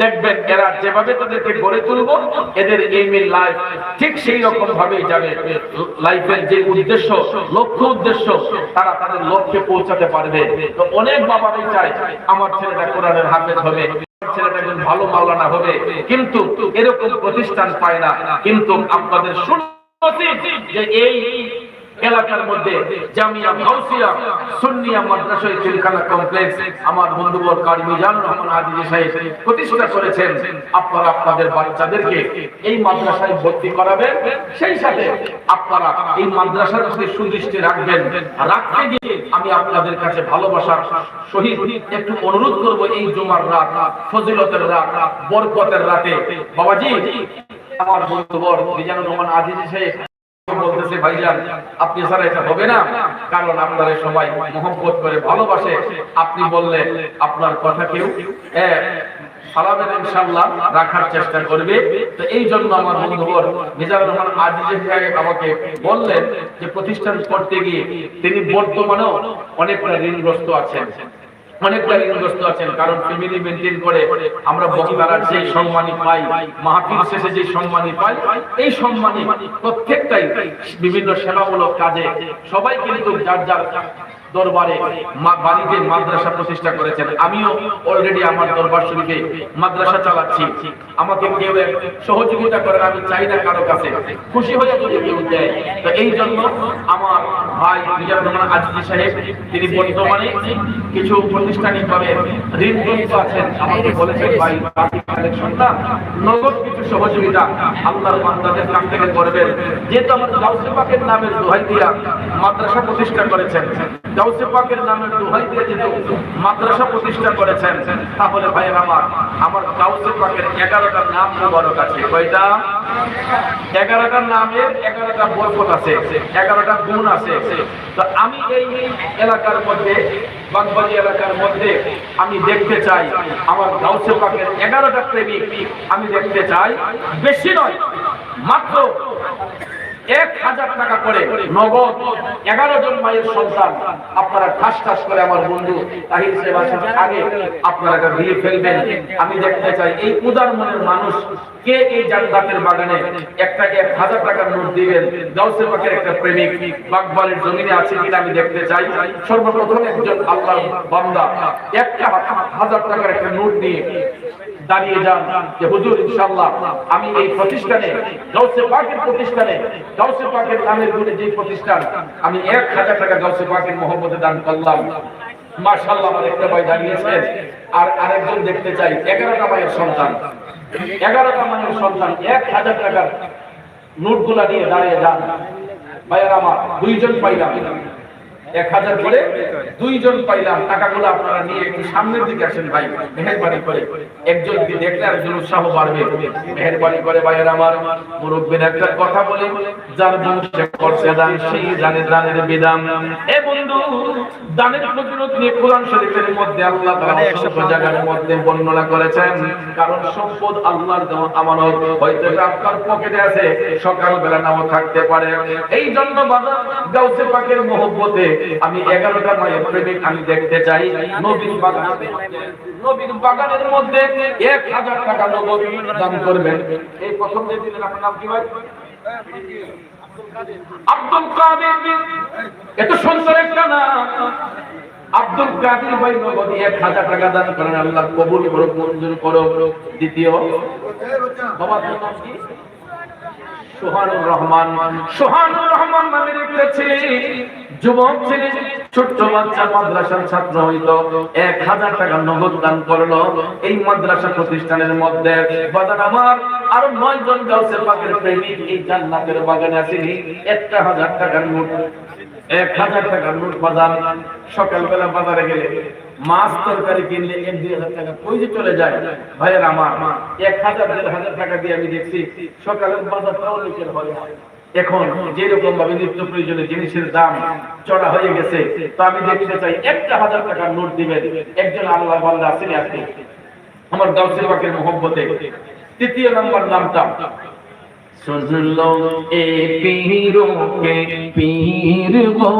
দেখবেন এরা যেভাবে তাদেরকে গড়ে তুলবো, এদের এইম ইন লাইফ ঠিক সেই রকম ভাবেই যাবে। লাইফের যে উদ্দেশ্য, লক্ষ্য উদ্দেশ্য, তারা তাদের লক্ষ্যে পৌঁছাতে পারবে। তো অনেক বাবারাই চায় আমার ছেলেটা কোরআনের হাফেজ হবে ছেলেটা একজন ভালো মাওলানা হবে, কিন্তু এরকম প্রতিষ্ঠান পায় না। কিন্তু আপনাদের শুনুন যে এই এলাকার মধ্যে জামিয়া গাউসিয়া সুন্নিয়া মাদ্রাসায় তিলখানা কমপ্লেক্স আমার বন্ধুবর কারি মিজানুর রহমান আজিজি সাহেব প্রতিষ্ঠা করেছেন। আপনারা আপনাদের বাচ্চাদেরকে এই মাদ্রাসায় ভর্তি করাবেন। সেই সাথে আপনারা এই মাদ্রাসার প্রতি সুদৃষ্টি রাখবেন। রাখতে গিয়ে আমি আপনাদের কাছে ভালোবাসার সহিত একটু অনুরোধ করব এই জুমার রাত, ফজিলতের রাত, বরকতের রাতে। বাবাজি, আমার বন্ধুবর মিজানুর রহমান আজিজি সাহেব আপনি বললে আপনার কথা কেউ সালামের ইনশাআল্লাহ রাখার চেষ্টা করবে। তো এই জন্য আমার বন্ধুবর মিজানুর রহমান আজিজ ভাই আমাকে বললেন যে, প্রতিষ্ঠান করতে গিয়ে তিনি বর্তমানেও অনেকটা ঋণগ্রস্ত আছেন। অনেকটা ঋণগ্রস্ত আছেন, কারণ ফ্যামিলি মেনটেন করে আমরা বক্তারা যে সম্মানই পাই, মাহফিল শেষে যে সম্মানই পাই, এই সম্মানই প্রত্যেকটাই বিভিন্ন সেবামূলক কাজে সবাই কিন্তু যার যার দরবারে বাড়িতে মাদ্রাসা প্রতিষ্ঠা করেছেন। আমিও অলরেডি আমার দরবার শরীফে মাদ্রাসা চালাচ্ছি। আমাকে কেউ সহযোগিতা করেন, আমি চাই না কারও কাছে। খুশি হয়ে যদি কেউ দেয়, তো এই জন্য আমার ভাই মিজানুর রহমান সাহেব, তিনি বর্তমানে কিছু প্রতিষ্ঠানিক ভাবে ঋণগ্রস্ত আছেন। আমাকে বলেছেন, ভাই, বাকি কালেকশনটা নগদ সহযোগিতা আল্লাহর বান্দাদের কাছ থেকে করবেন। যেহেতু আমার গাউসে পাকের নামের দোহাই দিয়া মাদ্রাসা প্রতিষ্ঠা করেছেন, গাউসে পাকের নামের দোহাই দিয়ে যেহেতু মাদ্রাসা প্রতিষ্ঠা করেছেন, তাহলে ভাইয়ের আমার আমার গাউসে পাকের এগারোটা নাম মুবারক আছে। কয়টা? এগারোটা নামের এগারোটা বরকত আছে, এগারোটা গুণ আছে। তো আমি এই এলাকার মধ্যে বাগবাড়ি এলাকার মধ্যে আমি দেখতে চাই। আমার গাউসে পাকের এগারোটা প্রেমিক আমি দেখতে চাই। বেশি নয়, মাত্র এক হাজার টাকা করে নগদ এগারো জন মায়ের সন্তান আপনারা ঠাস ঠাস করে আমার বন্ধু তাহির সেবাসের আগে আপনারা দিয়ে ফেলবেন। আমি দেখতে চাই, এই উদার মনের মানুষ কে এই জান্নাতের বাগানে একটা এক হাজার টাকার নোট দিবেন? গাউসে পাকের একটা প্রেমিক বাগবাড়ির জমিনে আছে কিনা আমি দেখতে চাই। সর্বপ্রথম একজন আল্লাহর বান্দা একটা হাজার টাকার একটা নোট নিয়ে দাঁড়িয়ে যান যে, হুজুর, ইনশাআল্লাহ, আমি এই প্রতিষ্ঠানে গাউসে পাকের প্রতিষ্ঠানে গাউসে পাকের নামের গুণে যে প্রতিষ্ঠান, আমি এক হাজার টাকা গাউসে পাকের মোহাম্মদে দান করলাম। মাশাআল্লাহ, আমার একটা ভাই আর আরেকজন দেখতে চাই, এগারোটা মায়ের সন্তান। এগারোটা মায়ের সন্তান, এক হাজার টাকার নোটগুলা নিয়ে দাঁড়িয়ে যান। ভাইয়ের আমার, দুইজন পাইলাম। এক হাজার করে দুইজন পাইলাম টাকাগুলো আপনারা নিয়ে একটু সামনের দিকে আসেন ভাই মেহরবানি করে। একজন দেখলে একজন উৎসাহ বাড়বে? মেহরবানি করে ভাইয়ের আমার মুরব্বীর একটা কথা বলে যার বংশে করছে দান সেই জানে দানের বিধান। এ বন্ধু দানের ফজিলত নিয়ে কোরআন শরীফের মধ্যে আল্লাহ তাআলা অসংখ্য জায়গার মধ্যে বর্ণনা করেছেন কারণ সম্পদ আল্লাহর দেওয়া আমানত। হয়তো আপনার পকেটে আছে সকালবেলা নাও থাকতে পারে। এই জন্য বাবা গাউসে পাকের মহব্বতে আমি এগারোটা মায়ের প্রেমিক আমি দেখতে চাই নবীর বাগান নবীর বাগানের মধ্যে এক হাজার টাকা নগদ দান করবেন। এই যে দিলেন আপনার নাম কি ভাই? আব্দুল কাদের। এত সুন্দর একটা নাম। আব্দুল কাদের ভাই নগদ এক হাজার টাকা দান করেন। আল্লাহ কবুল করো মঞ্জুর করো দ্বিতীয় বাবা সোহানুর রহমান। সোহানুর রহমান নামে রেখেছে। যুবক ছেলে, ছোট্ট বাচ্চা মাদ্রাসার ছাত্র হইত এক হাজার টাকা নগদ দান করল। এই মাদ্রাসা প্রতিষ্ঠানের মধ্যে বাজার আমার আরও নয় জন প্রেমিক এই জান্নাতের বাগানে একটা হাজার টাকার নোট, এক হাজার টাকার নোট বাজার। সকালবেলা বাজারে গেলে মাছ তরকারি কিনলে এক দুই হাজার টাকা কই যে চলে যায়? ভাইয়ের আমার, এক হাজার, দেড় হাজার টাকা দিয়ে আমি দেখছি সকালের বাজারটাও লোকের হয়। এখন যেরকম ভাবে নিত্য প্রয়োজনীয় জিনিসের দাম চড়া হয়ে গেছে, তো আমি দেখতে চাই, একটা হাজার টাকার নোট দিবেন, একজন আল্লাহ বান্দা আছেন আপনি আমার গাউসিল বাকের মোহব্বতে তৃতীয় নম্বর নামটা। সজলো এ পীর কে পীর গো